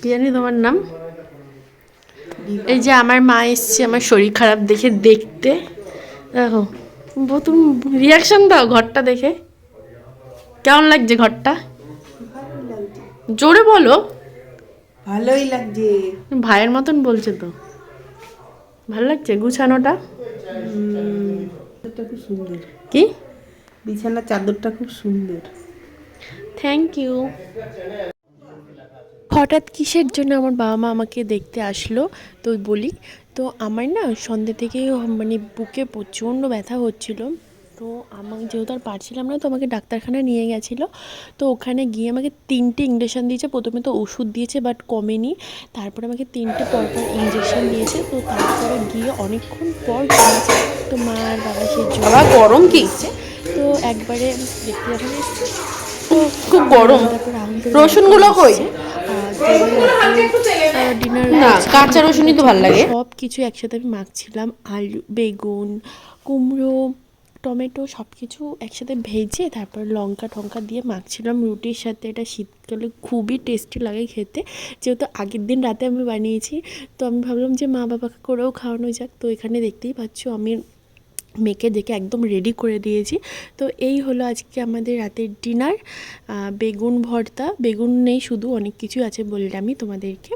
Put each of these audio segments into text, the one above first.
কি জানি তোমার নাম? এই যে আমার মা এসছে আমার শরীর খারাপ দেখে দেখতে। দেখো তুমি রিয়াকশন দাও ঘরটা দেখে। কেমন লাগছে ঘরটা? জোরে বলো। ভালোই লাগছে। ভাইয়ের মতন বলছে তো। ভালো লাগছে গুছানোটা? খুব সুন্দর। কি? বিছানার চাদরটা খুব সুন্দর। থ্যাংক ইউ হঠাৎ কিসের জন্য আমার বাবা মা আমাকে দেখতে আসলো? তো বলি তো আমার না সন্ধ্যে থেকে মানে বুকে প্রচণ্ড ব্যথা হচ্ছিল। তো আমাকে যেহেতু আর পারছিলাম না তো আমাকে ডাক্তারখানায় নিয়ে গেছিল। তো ওখানে গিয়ে আমাকে তিনটে ইঞ্জেকশন দিয়েছে। প্রথমে তো ওষুধ দিয়েছে বাট কমেনি। তারপরে আমাকে তিনটে পরপর ইঞ্জেকশন দিয়েছে। তো তারপরে গিয়ে অনেকক্ষণ পর কমেছে। তো মা আর বাবা সেই জন্য বাবা গরম কি? তো একবারে দেখতে তো খুব গরম। রসুনগুলো কই? কাঁচা রসুনই তো ভালো লাগে। সব কিছু একসাথে আমি মাখছিলাম, আলু, বেগুন, কুমড়ো, টমেটো সব কিছু একসাথে ভেজে তারপর লঙ্কা টঙ্কা দিয়ে মাখছিলাম। রুটির সাথে এটা শীতকালে খুবই টেস্টি লাগে খেতে। যেহেতু আগের দিন রাতে আমি বানিয়েছি, তো আমি ভাবলাম যে মা বাবাকে করেও খাওয়ানো যাক। তো এখানে দেখতেই পাচ্ছ আমি মেয়েকে দেখে একদম রেডি করে দিয়েছি। তো এই হলো আজকে আমাদের রাতের ডিনার বেগুন ভর্তা। বেগুন নেই, শুধু অনেক কিছু আছে বললে আমি তোমাদেরকে।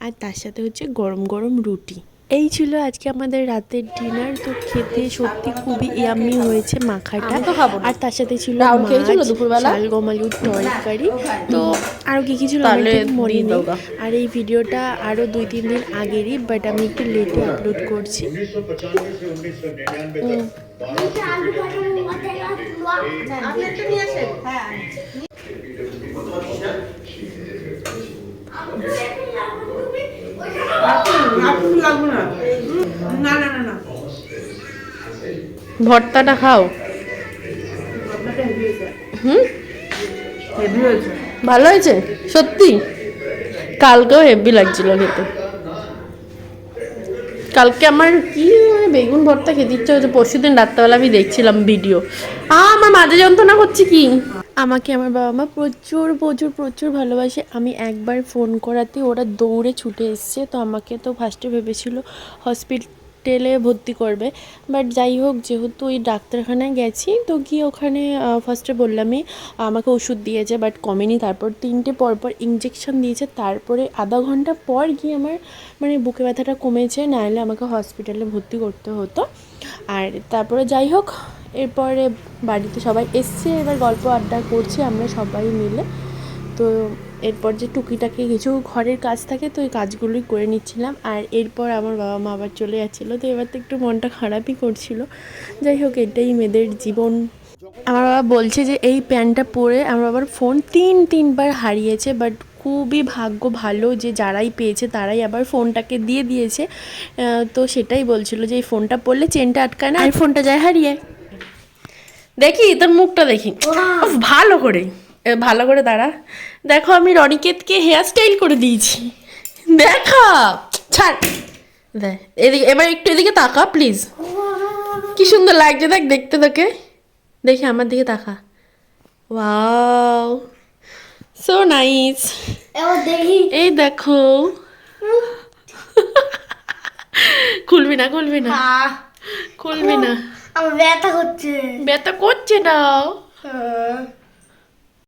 আর তার সাথে হচ্ছে গরম গরম রুটি। এই ছিল আজকে আমাদের রাতের ডিনার তো খেতে সত্যি খুবই ইয়ামি হয়েছে মাখাটা। আর তার সাথে ছিল শালগম তরকারি। তো আরও কি কিছু মনে আর এই ভিডিওটা আরও দুই তিন দিন আগেরই বাট আমি একটু লেটে আপলোড করছি। ভর্তাটা খাও। হয়েছে। হুম? ভালো হয়েছে? সত্যি? কালকেও হেভি লাগছিল খেতে। কালকে আমার কি মানে বেগুন ভর্তা খেতে ইচ্ছা হচ্ছে পরশু দিন রাত্রেবেলা আমি দেখছিলাম ভিডিও। আ আমার মাঝে যন্ত্রণা করছে কি? আমাকে আমার বাবা মা প্রচুর প্রচুর প্রচুর ভালোবাসে। আমি একবার ফোন করাতে ওরা দৌড়ে ছুটে এসছে। তো আমাকে তো ফার্স্টে ভেবেছিল হসপিটালে ভর্তি করবে। বাট যাই হোক, যেহেতু ওই ডাক্তারখানায় গেছি, তো গিয়ে ওখানে ফার্স্টে বললামই, আমাকে ওষুধ দিয়েছে বাট কমেনি। তারপর তিনটে পরপর ইঞ্জেকশন দিয়েছে। তারপরে আধা ঘণ্টা পর গিয়ে আমার মানে বুকে ব্যথাটা কমেছে নাহলে আমাকে হসপিটালে ভর্তি করতে হতো। আর তারপরে যাই হোক, এরপরে বাড়িতে সবাই এসছে, এবার গল্প আড্ডা করছি আমরা সবাই মিলে। তো এরপর যে টুকিটাকি কিছু ঘরের কাজ থাকে তো ওই কাজগুলোই করে নিচ্ছিলাম। আর এরপর আমার বাবা মা আবার চলে যাচ্ছিল তো এবার তো একটু মনটা খারাপই করছিল। যাই হোক এটাই মেয়েদের জীবন। আমার বাবা বলছে যে এই প্যান্টটা পরে আমার বাবার ফোন তিন তিনবার হারিয়েছে বাট খুবই ভাগ্য ভালো যে যারাই পেয়েছে তারাই আবার ফোনটাকে দিয়ে দিয়েছে। তো সেটাই বলছিল যে এই ফোনটা পরলে চেনটা আটকায় না আর ফোনটা যায় হারিয়ে। দেখি তোর মুখটা দেখি। ভালো করে ভালো করে দাঁড়া। দেখো আমি রনিকেতকে হেয়ার স্টাইল করে দিয়েছি। দেখা। ছাড়। দেখ এদিকে এবার একটু এদিকে তাকা প্লিজ কি সুন্দর লাগছে দেখ দেখতে তোকে। দেখি আমার দিকে তাকা। ওয়াও সো নাইস এই দেখো। খুলবি না খুলবি না। খুলবি না। আমার ব্যথা করছে। ব্যথা করছে না। আহ,